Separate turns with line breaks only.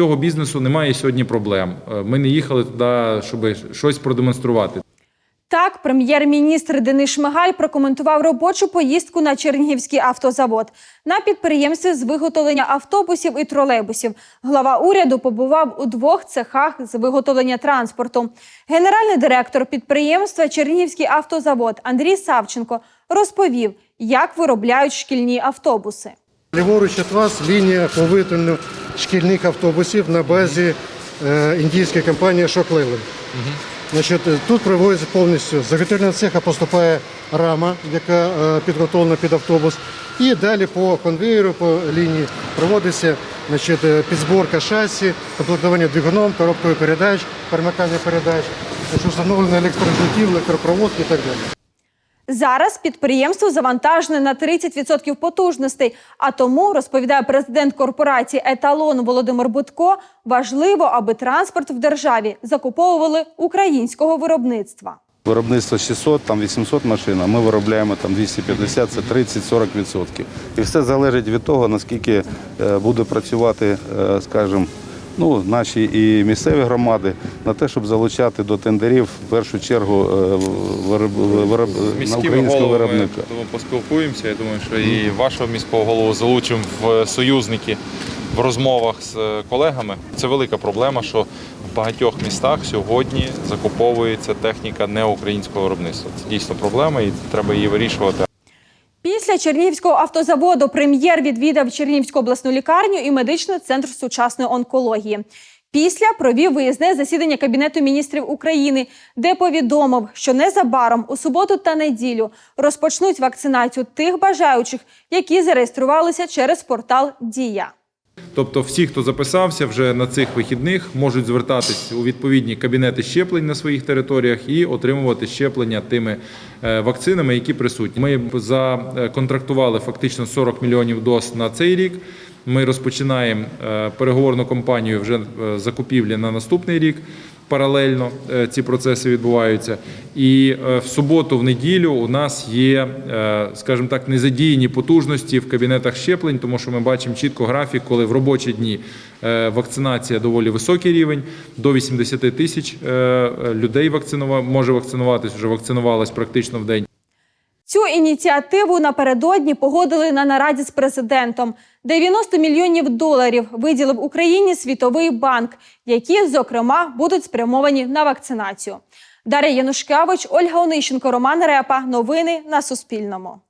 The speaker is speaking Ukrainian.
цього бізнесу немає сьогодні проблем. Е, Ми не їхали туди, щоб щось продемонструвати.
Так, прем'єр-міністр Денис Шмигаль прокоментував робочу поїздку на Чернігівський автозавод на підприємстві з виготовлення автобусів і тролейбусів. Глава уряду побував у двох цехах з виготовлення транспорту. Генеральний директор підприємства Чернігівський автозавод Андрій Савченко розповів, як виробляють шкільні автобуси.
Ліворуч від вас лінія по виготовленню шкільних автобусів на базі е, індійської компанії Шоклейленд. Значить, тут проводиться повністю з заготівельного цеха поступає рама, яка е, підготовлена під автобус. І далі по конвеєру, по лінії проводиться значить, е, підзборка шасі, комплектування двигуном, коробкою передач, перемикання передач, значить, встановлено електрожитів, електропроводки і так далі.
Зараз підприємство завантажене на 30% потужностей. А тому, розповідає президент корпорації Еталон Володимир Будко, важливо, аби транспорт в державі закуповували українського виробництва.
Виробництво 600, там 800 машин, а ми виробляємо там 250, це 30-40%. І все залежить від того, наскільки е, буде працювати, е, скажімо, ну, наші і місцеві громади на те, щоб залучати до тендерів в першу чергу е, вироб, вироб, на українського виробника.
тому поспілкуємося. Я думаю, що і вашого міського голову залучимо в союзники в розмовах з е, колегами. Це велика проблема, що в багатьох містах сьогодні закуповується техніка неукраїнського виробництва. Це дійсно проблема, і треба її вирішувати.
Після Чернігівського автозаводу прем'єр відвідав Чернігівську обласну лікарню і медичний центр сучасної онкології. Після провів виїзне засідання Кабінету міністрів України, де повідомив, що незабаром у суботу та неділю розпочнуть вакцинацію тих бажаючих, які зареєструвалися через портал Дія.
Тобто, всі, хто записався вже на цих вихідних, можуть звертатись у відповідні кабінети щеплень на своїх територіях і отримувати щеплення тими е, вакцинами, які присутні. Ми законтрактували фактично 40 мільйонів доз на цей рік. Ми розпочинаємо е, переговорну кампанію вже е, закупівлі на наступний рік. Паралельно е, ці процеси відбуваються. І е, в суботу, в неділю у нас є, е, скажімо так, незадіяні потужності в кабінетах щеплень, тому що ми бачимо чітко графік, коли в робочі дні вакцинація доволі високий рівень, до 80 тисяч людей вакцинува- може вакцинуватись, вже вакцинувалась практично в день.
Цю ініціативу напередодні погодили на нараді з президентом. 90 мільйонів доларів виділив Україні Світовий банк, які, зокрема, будуть спрямовані на вакцинацію. Дар'я Янушкевич, Ольга Онищенко, Роман Репа. Новини на Суспільному.